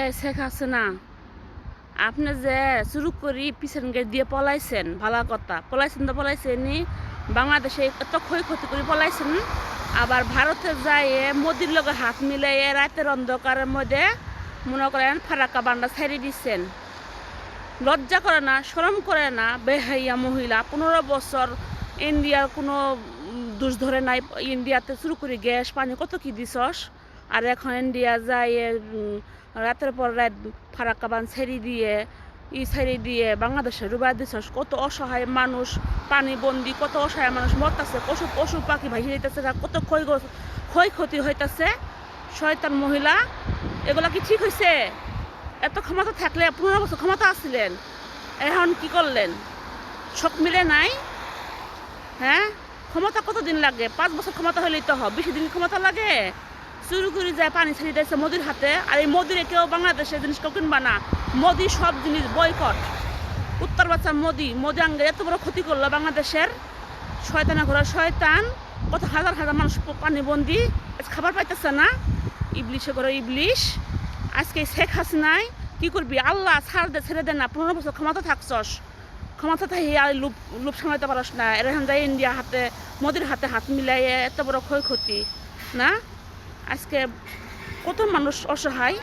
এ, শেখ হাসিনা, আপনি যে শুরু করি পিছন গেট দিয়ে পলাইছেন, ভালো কথা। পলাইছেন তো পলাইছেন নি, বাংলাদেশে এত ক্ষয়ক্ষতি করে পলাইছেন, আবার ভারতে যায় মোদির লগে হাত মিলাই রাতের অন্ধকারের মধ্যে মনে করেন ফারাক্কা বান্ডা ছেড়ে দিচ্ছেন লজ্জা করে না, শরম করে না, বেহাইয়া মহিলা, পনেরো বছর ইন্ডিয়ার কোনো দোষ ধরে নাই, ইন্ডিয়াতে শুরু করি গ্যাস, পানি, কত কি দিছস? আর এখন ইন্ডিয়া যায় রাতের পর রাত ফারাক্কা বান ছেড়ে দিয়ে, ই ছেড়ে দিয়ে বাংলাদেশে ডুবাই দিছস কত অসহায় মানুষ, পানি বন্দি, কত অসহায় মানুষ মরতেছে, পশু পশু পাখি ভাসি যাইতেছে কত ক্ষয় ক্ষয়ক্ষতি হইতেছে। শয়তান মহিলা, এগুলা কি ঠিক হয়েছে এত ক্ষমতা থাকলে, পনেরো বছর ক্ষমতা আসছিলেন এখন কি করলেন? সব মিলে নাই? হ্যাঁ? ক্ষমতা কতদিন লাগে? পাঁচ বছর ক্ষমতা হলেই তো হবে, বেশি দিন ক্ষমতা লাগে? চুরি করে যায়, পানি ছেড়ে দিয়েছে মোদির হাতে। আর এই মোদিরে কেউ বাংলাদেশের জিনিস কেউ কিনবা না। মোদি সব জিনিস বয়কট উত্তর বাচ্চা মোদি। মোদি আঙ্গে এত বড় ক্ষতি করল বাংলাদেশের। শয়তানা ঘোরা শয়তান। কত হাজার হাজার মানুষ পানি বন্দি। খাবার পাইতেছে না। ইবলিশে করে ইবলিশ। আজকে শেখ হাসিনাই কি করবি? আল্লাহ ছাড় দে, ছেড়ে দে না। পনেরো বছর ক্ষমতা থাকছস। ক্ষমতা থাকি আর লুপ লুপ সামলাইতে পারস না। এরকম যাই ইন্ডিয়া হাতে, মোদির হাতে হাত মিলাইয়ে এত বড় ক্ষয়ক্ষতি, না? আজকে কত মানুষ অসহায়?